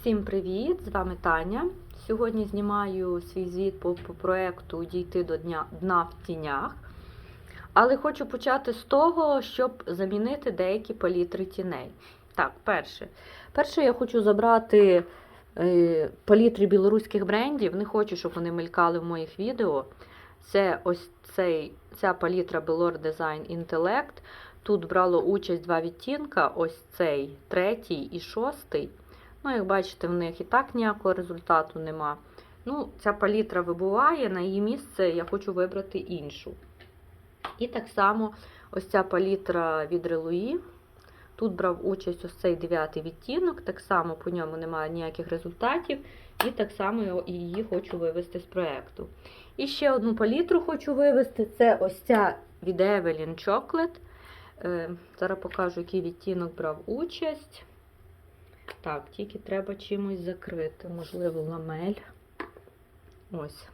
Всім привіт! З вами Таня. Сьогодні знімаю свій звіт по, по проекту Дійти до дня, дна в тінях. Але хочу почати з того, щоб замінити деякі палітри тіней. Так, перше. Перше, я хочу забрати е, палітри білоруських брендів. Не хочу, щоб вони мелькали в моїх відео. Це ось цей, ця палітра Belor Design Intellect. Тут брало участь два відтінка: ось цей третій і шостий. Ну, як бачите, в них і так ніякого результату нема. Ну, ця палітра вибуває, на її місце я хочу вибрати іншу. І так само ось ця палітра від Релуї. Тут брав участь ось цей дев'ятий відтінок, так само по ньому немає ніяких результатів, і так само її хочу вивести з проєкту. І ще одну палітру хочу вивести це ось ця від Evelyn Chocolate. Е, Зараз покажу, який відтінок брав участь. Так, тільки треба чимось закрити, можливо, ламель. Ось.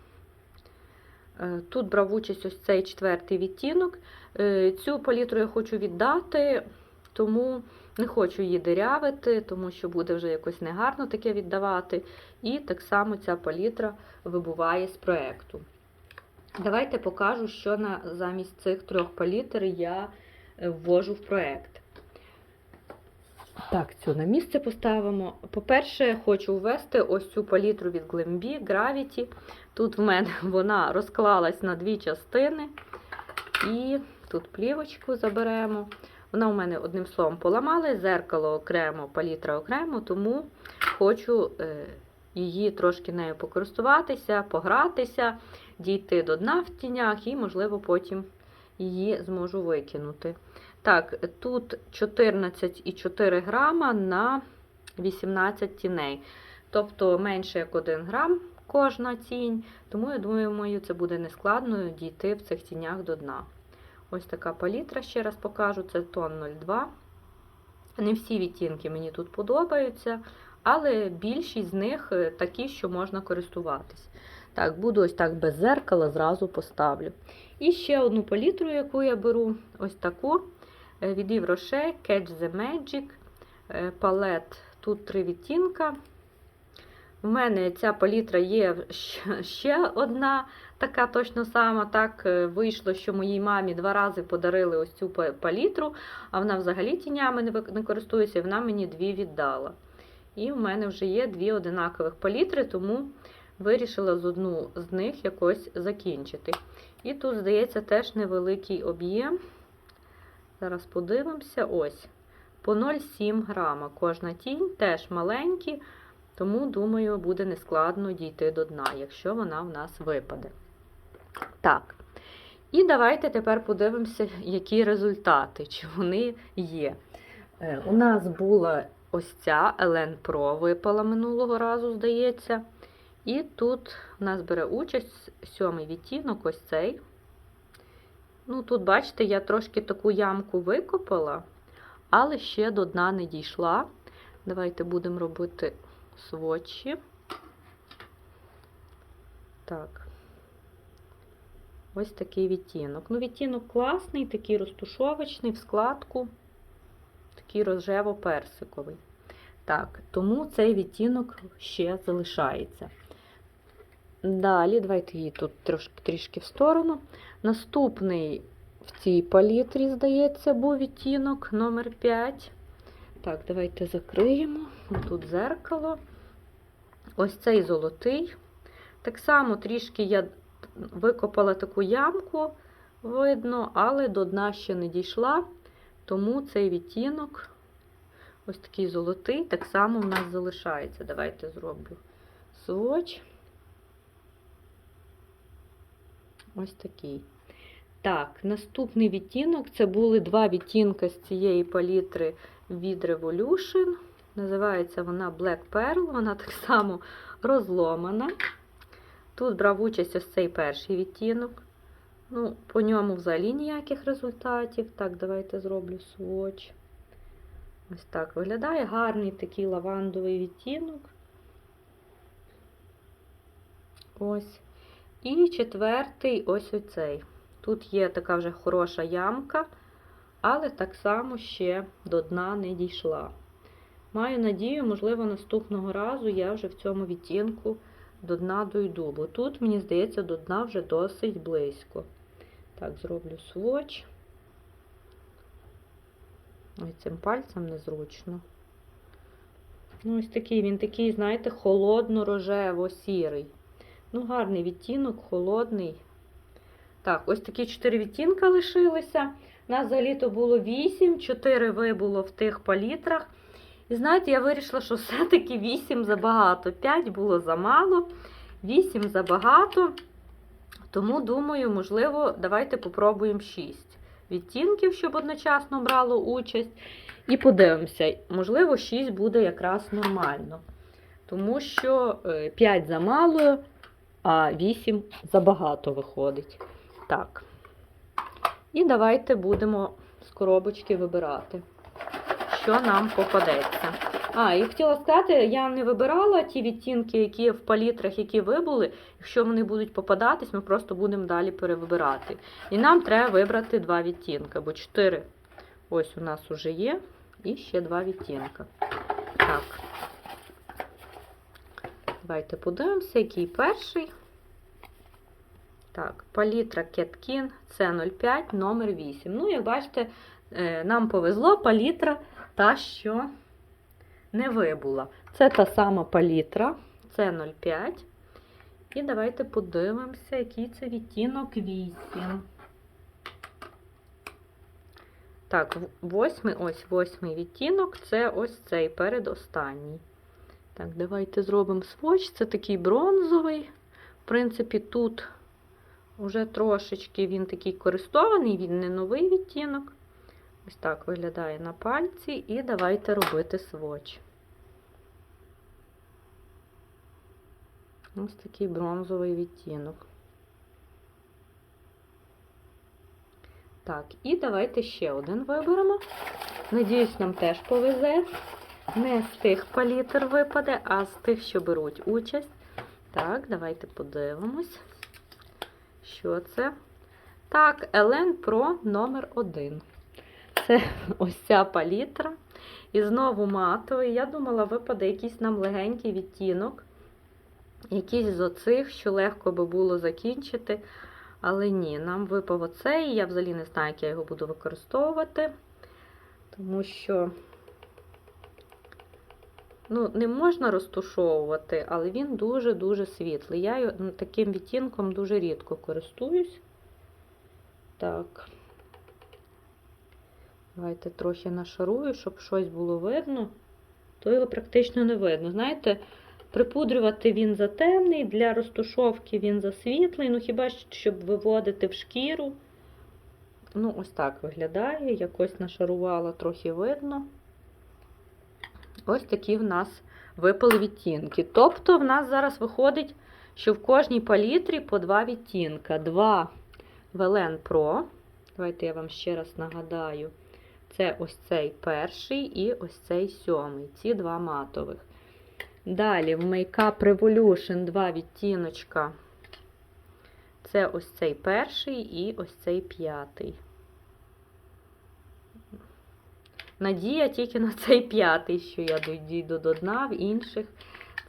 Е, Тут брав участь ось цей четвертий відтінок. Е, Цю палітру я хочу віддати, тому не хочу її дирявити, тому що буде вже якось негарно таке віддавати. І так само ця палітра вибуває з проєкту. Давайте покажу, що на, замість цих трьох палітр я е, ввожу в проєкт. Так, цю на місце поставимо. По-перше, хочу ввести ось цю палітру від Glambi Gravity. Тут в мене вона розклалась на дві частини. І тут плівочку заберемо. Вона у мене одним словом поламалась, зеркало окремо, палітра окремо, тому хочу е, її трошки нею покористуватися, погратися, дійти до дна в тінях і, можливо, потім її зможу викинути. Так, тут 14,4 грама на 18 тіней. Тобто менше як 1 грам кожна тінь. Тому, я думаю, це буде нескладно дійти в цих тінях до дна. Ось така палітра, ще раз покажу, це тон 02. Не всі відтінки мені тут подобаються, але більшість з них такі, що можна користуватись. Так, буду ось так без зеркала, зразу поставлю. І ще одну палітру, яку я беру, ось таку від Yves Rocher Catch the Magic палет. Тут три відтінка. У мене ця палітра є ще одна така точно сама. Так вийшло, що моїй мамі два рази подарили ось цю палітру, а вона взагалі тінями не користується, і вона мені дві віддала. І в мене вже є дві одинакових палітри, тому вирішила з одну з них якось закінчити. І тут, здається, теж невеликий об'єм. Зараз подивимося, ось. По 0,7 грама. Кожна тінь теж маленькі, тому, думаю, буде нескладно дійти до дна, якщо вона в нас випаде. Так. І давайте тепер подивимося, які результати, чи вони є. У нас була ось ця Елен Pro випала минулого разу, здається. І тут у нас бере участь сьомий відтінок, ось цей. Ну, тут, бачите, я трошки таку ямку викопала, але ще до дна не дійшла. Давайте будемо робити сводчі. Так, ось такий відтінок. Ну, відтінок класний, такий розтушовочний в складку, такий рожево-персиковий. Так, тому цей відтінок ще залишається. Далі, давайте її тут трошки трішки в сторону. Наступний в цій палітрі, здається, був відтінок номер 5 Так, давайте закриємо. Тут зеркало. Ось цей золотий. Так само трішки я викопала таку ямку, видно, але до дна ще не дійшла. Тому цей відтінок, ось такий золотий, так само в нас залишається. Давайте зроблю сводч. Ось такий. Так, наступний відтінок це були два відтінки з цієї палітри від Revolution. Називається вона Black Pearl, вона так само розломана. Тут брав участь ось цей перший відтінок. Ну, По ньому взагалі ніяких результатів. Так, давайте зроблю сводч. Ось так виглядає гарний такий лавандовий відтінок. Ось. І четвертий ось оцей. Тут є така вже хороша ямка, але так само ще до дна не дійшла. Маю надію, можливо, наступного разу я вже в цьому відтінку до дна дойду, бо тут, мені здається, до дна вже досить близько. Так, зроблю сводч. Ой, цим пальцем незручно. Ну, ось такий, він такий, знаєте, холодно-рожево-сірий. Ну, гарний відтінок, холодний. Так, ось такі чотири відтінка лишилися. У нас взагалі-то було 8, 4 вибуло в тих палітрах. І знаєте, я вирішила, що все-таки 8 забагато. 5 було замало, 8 забагато. Тому, думаю, можливо, давайте попробуємо 6 відтінків, щоб одночасно брало участь. І подивимося, можливо, 6 буде якраз нормально. Тому що 5 замало, а 8 забагато виходить. Так. І давайте будемо з коробочки вибирати, що нам попадеться. А, і хотіла сказати, я не вибирала ті відтінки, які в палітрах, які вибули. Якщо вони будуть попадатись, ми просто будемо далі перевибирати. І нам треба вибрати два відтінки, бо чотири ось у нас вже є. І ще два відтінка. Так. Давайте подивимося, який перший. Так, палітра Кеткін С05, номер 8. Ну, як бачите, е, нам повезло палітра та, що не вибула. Це та сама палітра С05. І давайте подивимося, який це відтінок 8. Так, восьмий, ось восьмий відтінок, це ось цей передостанній. Так, давайте зробимо сводч. Це такий бронзовий. В принципі, тут вже трошечки він такий користований, він не новий відтінок. Ось так виглядає на пальці. І давайте робити сводч. Ось такий бронзовий відтінок. Так, і давайте ще один виберемо. Надіюсь, нам теж повезе. Не з тих палітр випаде, а з тих, що беруть участь. Так, давайте подивимось, що це. Так, Елен Pro номер 1 Це ось ця палітра. І знову матовий. Я думала, випаде якийсь нам легенький відтінок. Якийсь з оцих, що легко би було закінчити. Але ні, нам випав оцей, я взагалі не знаю, як я його буду використовувати, тому що ну, не можна розтушовувати, але він дуже-дуже світлий. Я таким відтінком дуже рідко користуюсь. Так, давайте трохи нашарую, щоб щось було видно, то його практично не видно. Знаєте, Припудрювати він затемний, для розтушовки він засвітлий, ну хіба щоб виводити в шкіру. Ну, ось так виглядає, якось нашарувала, трохи видно. Ось такі в нас випали відтінки. Тобто, в нас зараз виходить, що в кожній палітрі по два відтінка. Два Велен Pro. Давайте я вам ще раз нагадаю. Це ось цей перший і ось цей сьомий. Ці два матових. Далі в Makeup Revolution два відтіночка. Це ось цей перший і ось цей п'ятий. Надія тільки на цей п'ятий, що я дійду до дна, в інших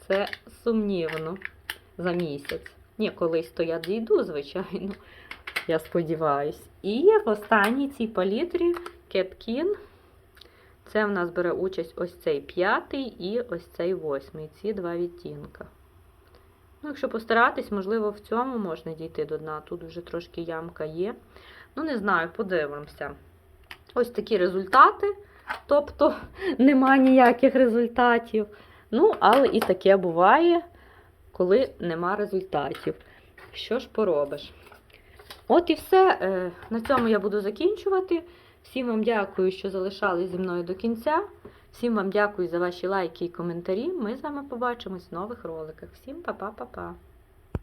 це сумнівно за місяць. Ні, колись то я дійду, звичайно, я сподіваюсь. І в останній цій палітрі Кеткін. Це в нас бере участь ось цей п'ятий і ось цей восьмий, ці два відтінка. Ну, Якщо постаратись, можливо, в цьому можна дійти до дна. Тут вже трошки ямка є. Ну, не знаю, подивимося. Ось такі результати. Тобто нема ніяких результатів. Ну, але і таке буває, коли нема результатів. Що ж поробиш? От і все. Е, на цьому я буду закінчувати. Всім вам дякую, що залишались зі мною до кінця. Всім вам дякую за ваші лайки і коментарі. Ми з вами побачимось в нових роликах. Всім па-па-па-па!